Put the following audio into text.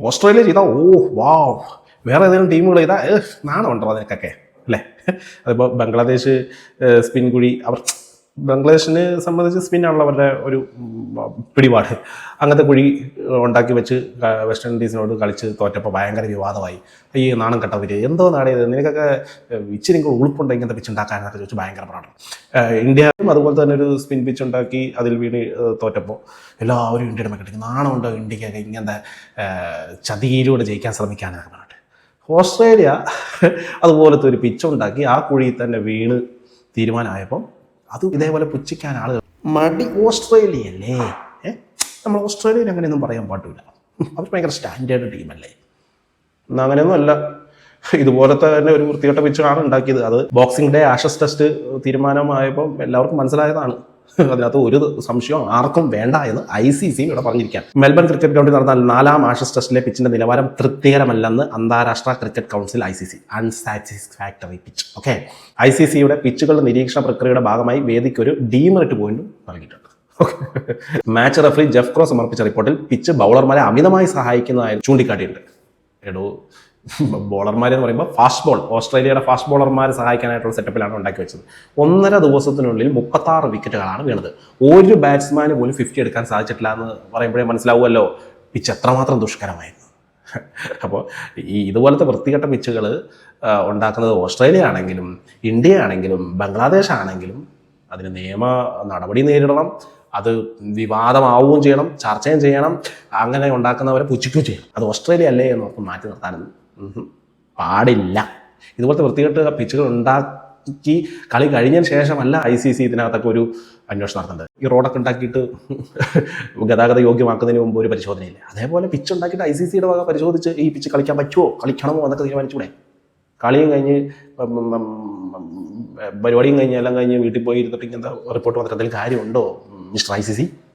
Australia ചെയ്താൽ ഓ വാവ്. വേറെ ഏതെങ്കിലും ടീമുകൾ ചെയ്താൽ നാണമുണ്ടോ അതിനൊക്കെ? അല്ലേ? അതിപ്പോൾ ബംഗ്ലാദേശ് സ്പിൻകുഴി സ്പിൻ കുഴി അവർ ബംഗ്ലാദേശിനെ സംബന്ധിച്ച് സ്പിന്നാണല്ലോ അവരുടെ ഒരു പിടിപാട്. അങ്ങനത്തെ കുഴി ഉണ്ടാക്കി വെച്ച് വെസ്റ്റ് ഇൻഡീസിനോട് കളിച്ച് തോറ്റപ്പോൾ ഭയങ്കര വിവാദമായി. ഈ നാണം കെട്ടവര് എന്തോ നാടേത് നിനക്കൊക്കെ ഇച്ചിരി കൂടെ ഉളുപ്പുണ്ട് ഇങ്ങനത്തെ പിച്ച് ഉണ്ടാക്കാനൊക്കെ ചോദിച്ചു ഭയങ്കര പാടാണ്. ഇന്ത്യയിലും ഇന്ത്യയും അതുപോലെ തന്നെ ഒരു സ്പിൻ പിച്ച് ഉണ്ടാക്കി അതിൽ വീണ് തോറ്റപ്പോൾ എല്ലാവരും ഇന്ത്യയുടെ നാണം ഉണ്ടോ ഇന്ത്യക്കൊക്കെ ഇങ്ങനത്തെ ചതിയിലൂടെ ജയിക്കാൻ ശ്രമിക്കാനൊക്കെ പറഞ്ഞിട്ട്. ഓസ്ട്രേലിയ അതുപോലത്തെ ഒരു പിച്ച് ഉണ്ടാക്കി ആ കുഴിയിൽ തന്നെ വീണ് തീരുമാനമായപ്പം അത് ഇതേപോലെ പുച്ഛിക്കാൻ ആളുകൾ മടി. ഓസ്ട്രേലിയ അല്ലേ നമ്മൾ ഓസ്ട്രേലിയയിൽ അങ്ങനെയൊന്നും പറയാൻ പാടില്ല. അവർ ഭയങ്കര സ്റ്റാൻഡേർഡ് ടീമല്ലേ. അങ്ങനെയൊന്നും അല്ല ഇതുപോലത്തെ തന്നെ ഒരു വൃത്തികെട്ട പിച്ചാണ് ഉണ്ടാക്കിയത്. അത് ബോക്സിംഗ് ഡേ ആഷസ് ടെസ്റ്റ് തീരുമാനമായപ്പോൾ എല്ലാവർക്കും മനസ്സിലായതാണ്. അതിനകത്ത് ഒരു സംശയം ആർക്കും വേണ്ട എന്ന് ഐ സി സി ഇവിടെ പറഞ്ഞിരിക്കാം മെൽബൺ ക്രിക്കറ്റ് ഗ്രൗണ്ടിൽ നടന്ന നാലാം ആഷസ് ടെസ്റ്റിലെ പിച്ചിന്റെ നിലവാരം തൃപ്തികരമല്ലെന്ന് അന്താരാഷ്ട്ര cricket council I C C. Unsatisfactory pitch okay I C സിയുടെ പിച്ചുകളുടെ നിരീക്ഷണ പ്രക്രിയയുടെ ഭാഗമായി വേദിക്ക് ഒരു ഡീമെറിറ്റ് പോയിന്റും നൽകിയിട്ടുണ്ട്. മാച്ച് റഫറി ജെഫ് ക്രോ സമർപ്പിച്ച റിപ്പോർട്ടിൽ പിച്ച് ബൗളർമാരെ അമിതമായി സഹായിക്കുന്നതായി ചൂണ്ടിക്കാട്ടിയിട്ടുണ്ട്. എടോ ബോളർമാർ എന്ന് പറയുമ്പോൾ ഫാസ്റ്റ് ബോൾ ഓസ്ട്രേലിയയുടെ ഫാസ്റ്റ് ബോളർമാരെ സഹായിക്കാനായിട്ടുള്ള സെറ്റപ്പിലാണ് ഉണ്ടാക്കി വെച്ചത്. ഒന്നര ദിവസത്തിനുള്ളിൽ മുപ്പത്താറ് വിക്കറ്റുകളാണ് വീണത്. ഒരു ബാറ്റ്സ്മാന് പോലും ഫിഫ്റ്റി എടുക്കാൻ സാധിച്ചിട്ടില്ല എന്ന് പറയുമ്പോഴേ മനസ്സിലാവുമല്ലോ. പിച്ച് എത്രമാത്രം ദുഷ്കരമായിരുന്നു. അപ്പോൾ ഈ ഇതുപോലത്തെ വൃത്തികെട്ട പിച്ചുകൾ ഉണ്ടാക്കുന്നത് ഓസ്ട്രേലിയ ആണെങ്കിലും ഇന്ത്യ ആണെങ്കിലും ബംഗ്ലാദേശ് ആണെങ്കിലും അതിന് നിയമ നടപടി നേരിടണം. അത് വിവാദമാവുകയും ചെയ്യണം ചർച്ചയും ചെയ്യണം. അങ്ങനെ ഉണ്ടാക്കുന്നവരെ പുച്ഛിക്കുകയും ചെയ്യണം. അത് ഓസ്ട്രേലിയ അല്ലേ എന്ന് ഓർത്ത് മാറ്റി നിർത്താനൊന്നും ഉഹും. പാടില്ല. ഇതുപോലത്തെ വൃത്തികെട്ട് പിച്ചുകൾ ഉണ്ടാക്കി കളി കഴിഞ്ഞതിന് ശേഷമല്ല ഐ സി സി ഇതിനകത്തൊക്കെ ഒരു അന്വേഷണം നടത്തേണ്ടത് ഈ റോഡൊക്കെ ഉണ്ടാക്കിയിട്ട് ഗതാഗത യോഗ്യമാക്കുന്നതിന് മുമ്പ് ഒരു പരിശോധനയില്ല? അതേപോലെ പിച്ച് ഉണ്ടാക്കിയിട്ട് ഐ സി സിയുടെ വക പരിശോധിച്ച് ഈ പിച്ച് കളിക്കാൻ പറ്റുമോ കളിക്കണമോ എന്നൊക്കെ തീരുമാനിച്ചൂടെ? കളിയും കഴിഞ്ഞ് പരിപാടിയും കഴിഞ്ഞ് എല്ലാം കഴിഞ്ഞ് വീട്ടിൽ പോയി ഇരുന്നിട്ട് ഇങ്ങനത്തെ റിപ്പോർട്ട് വന്നിട്ട് എന്തെങ്കിലും കാര്യമുണ്ടോ മിസ്റ്റർ ഐ സി സി